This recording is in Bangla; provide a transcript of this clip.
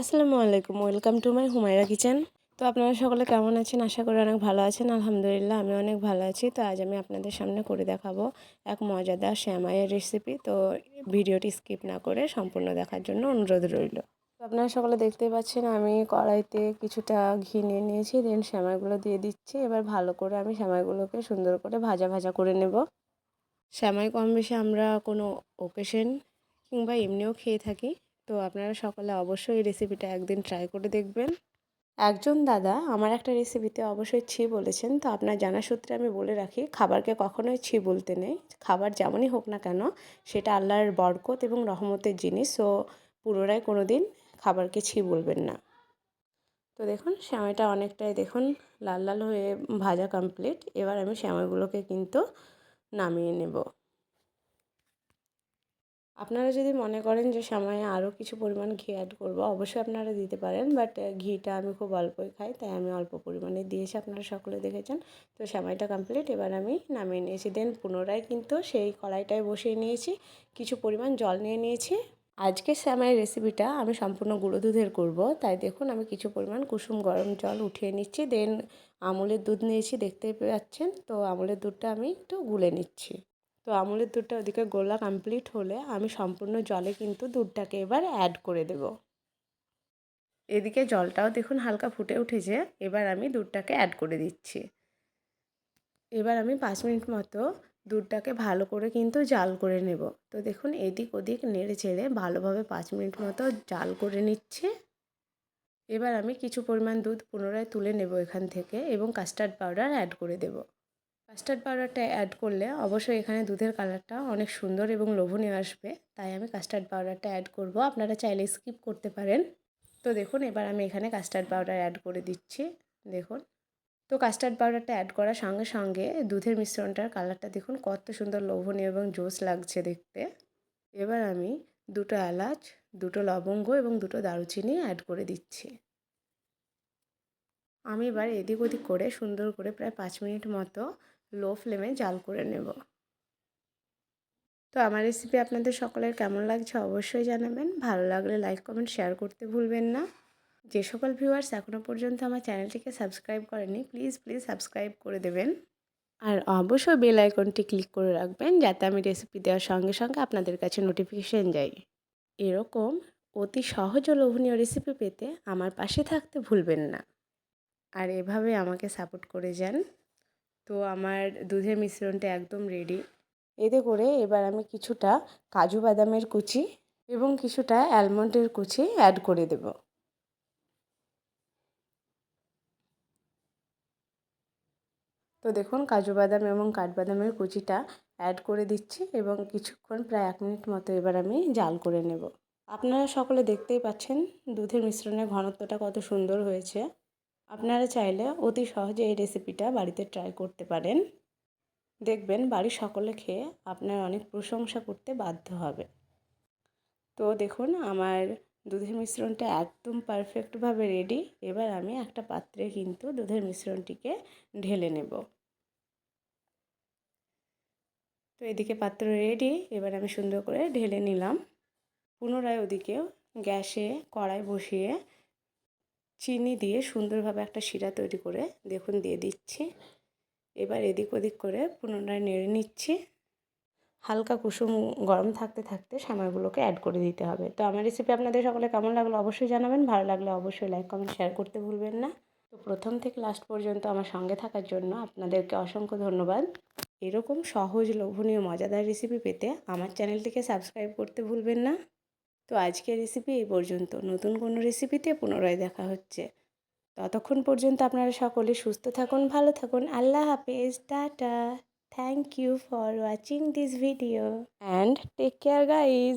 আসসালামু আলাইকুম, welcome to my Humayra kitchen. তো আপনারা সকলে কেমন আছেন? আশা করি অনেক ভালো আছেন। আলহামদুলিল্লাহ, আমি অনেক ভালো আছি। তো আজ আমি আপনাদের সামনে করে দেখাবো এক মজাদার শ্যামাইয়ের রেসিপি তো ভিডিওটি স্কিপ না করে সম্পূর্ণ দেখার জন্য অনুরোধ রইল। তো আপনারা সকলে দেখতেই পাচ্ছেন, আমি কড়াইতে কিছুটা ঘি নিয়ে নিয়েছি দেন শ্যামাইগুলো দিয়ে দিচ্ছি। এবার ভালো করে আমি শ্যামাইগুলোকে সুন্দর করে ভাজা ভাজা করে নেব। শ্যামাই কম বেশি আমরা কোনো ওকেশন কিংবা এমনিও খেয়ে থাকি। তো আপনারা সকলে অবশ্যই এই রেসিপিটা একদিন ট্রাই করে দেখবেন। একজন দাদা আমার একটা রেসিপিতে অবশ্যই ছি বলেছেন, তো আপনার জানা সূত্রে আমি বলে রাখি, খাবারকে কখনোই ছি বলতে নেই। খাবার যেমনই হোক না কেন, সেটা আল্লাহর বরকত এবং রহমতের জিনিস সো পুরোটাই কোনো দিন খাবারকে ছি বলবেন না। তো দেখুন, শ্যামাইটা অনেকটাই দেখুন লাল লাল হয়ে ভাজা কমপ্লিট এবার আমি শ্যামাইগুলোকে কিন্তু নামিয়ে নেব। আপনারা যদি মনে করেন যে সময়ে আরও কিছু পরিমাণ ঘি অ্যাড করব, অবশ্যই আপনারা দিতে পারেন বাট ঘিটা আমি খুব অল্পই খাই, তাই আমি অল্প পরিমাণে দিয়েছি আপনারা সকলে দেখেছেন। তো সময়টা কমপ্লিট এবার আমি নামিয়ে নিয়েছি। দেন পুনরায় কিন্তু সেই কড়াইটায় বসিয়ে নিয়েছি, কিছু পরিমাণ জল নিয়ে নিয়েছি। আজকে শ্যামাই রেসিপিটা আমি সম্পূর্ণ গুঁড়ো দুধের করব, তাই দেখুন আমি কিছু পরিমাণ কুসুম গরম জল উঠিয়ে নিচ্ছি। দেন আমুলের দুধ নিয়েছি, দেখতে পাচ্ছেন? তো আমুলের দুধটা আমি একটু গুলে নিচ্ছি। তো আমুলের দুধটা ওদিকে গোলা কমপ্লিট হলে আমি সম্পূর্ণ জলে কিন্তু দুধটাকে এবার অ্যাড করে দেব। এদিকে জলটাও দেখুন হালকা ফুটে উঠেছে, এবার আমি দুধটাকে অ্যাড করে দিচ্ছি। এবার আমি পাঁচ মিনিট মতো দুধটাকে ভালো করে কিন্তু জাল করে নেব। তো দেখুন এদিক ওদিক নেড়ে চেড়ে ভালোভাবে পাঁচ মিনিট মতো জাল করে নিচ্ছে। এবার আমি কিছু পরিমাণ দুধ পুনরায় তুলে নেব এখান থেকে এবং কাস্টার্ড পাউডার অ্যাড করে দেবো। কাস্টার্ড পাউডারটা অ্যাড করলে অবশ্যই এখানে দুধের কালারটা অনেক সুন্দর এবং লোভনীয় আসবে। তাই আমি কাস্টার্ড পাউডারটা অ্যাড করব। আপনারা চাইলে স্কিপ করতে পারেন। তো দেখুন, এবার আমি এখানে কাস্টার্ড পাউডার অ্যাড করে দিচ্ছি। দেখুন, তো কাস্টার্ড পাউডারটা অ্যাড করার সঙ্গে সঙ্গে দুধের মিশ্রণটার কালারটা দেখুন, কত সুন্দর লোভনীয় এবং জোস লাগছে দেখতে। এবার আমি দুটো এলাচ, দুটো লবঙ্গ এবং দুটো দারুচিনি অ্যাড করে দিচ্ছি। আমি এবার এদিক ওদিক করে সুন্দর করে প্রায় পাঁচ মিনিট মতো লো ফ্লেমে জাল করে নেব। তো আমার রেসিপি আপনাদের সকলের কেমন লাগছে অবশ্যই জানাবেন। ভালো লাগলে লাইক কমেন্ট শেয়ার করতে ভুলবেন না। যে সকল ভিউয়ার্স এখনও পর্যন্ত আমার চ্যানেলটিকে সাবস্ক্রাইব করেনি প্লিজ প্লিজ সাবস্ক্রাইব করে দেবেন। আর অবশ্যই বেল আইকনটি ক্লিক করে রাখবেন যাতে আমি রেসিপি দেওয়ার সঙ্গে সঙ্গে আপনাদের কাছে নোটিফিকেশান যাই। এরকম অতি সহজ ও লোভনীয় রেসিপি পেতে আমার পাশে থাকতে ভুলবেন না। আর এভাবে আমাকে সাপোর্ট করে যান। তো আমার দুধের মিশ্রণটা একদম রেডি এতে করে এবার আমি কিছুটা কাজু বাদামের কুচি এবং কিছুটা অ্যালমন্ডের কুচি অ্যাড করে দেব। তো দেখুন, কাজু বাদাম এবং কাঠবাদামের কুচিটা অ্যাড করে দিচ্ছি এবং কিছুক্ষণ প্রায় এক মিনিট মতো এবার আমি জাল করে নেব। আপনারা সকলে দেখতেই পাচ্ছেন দুধের মিশ্রণের ঘনত্বটা কত সুন্দর হয়েছে। আপনারা চাইলে অতি সহজে এই রেসিপিটা বাড়িতে ট্রাই করতে পারেন। দেখবেন বাড়ির সকলে খেয়ে আপনার অনেক প্রশংসা করতে বাধ্য হবে। তো দেখুন, আমার দুধের মিশ্রণটা একদম পারফেক্টভাবে রেডি এবার আমি একটা পাত্রে কিন্তু দুধের মিশ্রণটিকে ঢেলে নেব। তো এদিকে পাত্র রেডি এবার আমি সুন্দর করে ঢেলে নিলাম। পুনরায় ওদিকেও গ্যাসে কড়াই বসিয়ে চিনি দিয়ে সুন্দরভাবে একটা শিরা তৈরি করে দেখুন দিয়ে দিচ্ছি। এবার এদিক ওদিক করে পুনরায় নেড়ে নিচ্ছি। হালকা কুসুম গরম থাকতে থাকতে সামারগুলোকে অ্যাড করে দিতে হবে। তো আমার রেসিপি আপনাদের সকলে কেমন লাগল অবশ্যই জানাবেন। ভালো লাগলে অবশ্যই লাইক কমেন্ট শেয়ার করতে ভুলবেন না। তো প্রথম থেকে লাস্ট পর্যন্ত আমার সঙ্গে থাকার জন্য আপনাদেরকে অসংখ্য ধন্যবাদ। এরকম সহজ, লোভনীয়, মজাদার রেসিপি পেতে আমার চ্যানেলটিকে সাবস্ক্রাইব করতে ভুলবেন না। তো আজকের রেসিপি এই পর্যন্ত। নতুন কোনো রেসিপিতে পুনরায় দেখা হচ্ছে। ততক্ষণ পর্যন্ত আপনারা সকলে সুস্থ থাকুন, ভালো থাকুন। আল্লাহ হাফেজ। Tata. Thank you for watching this video and take care guys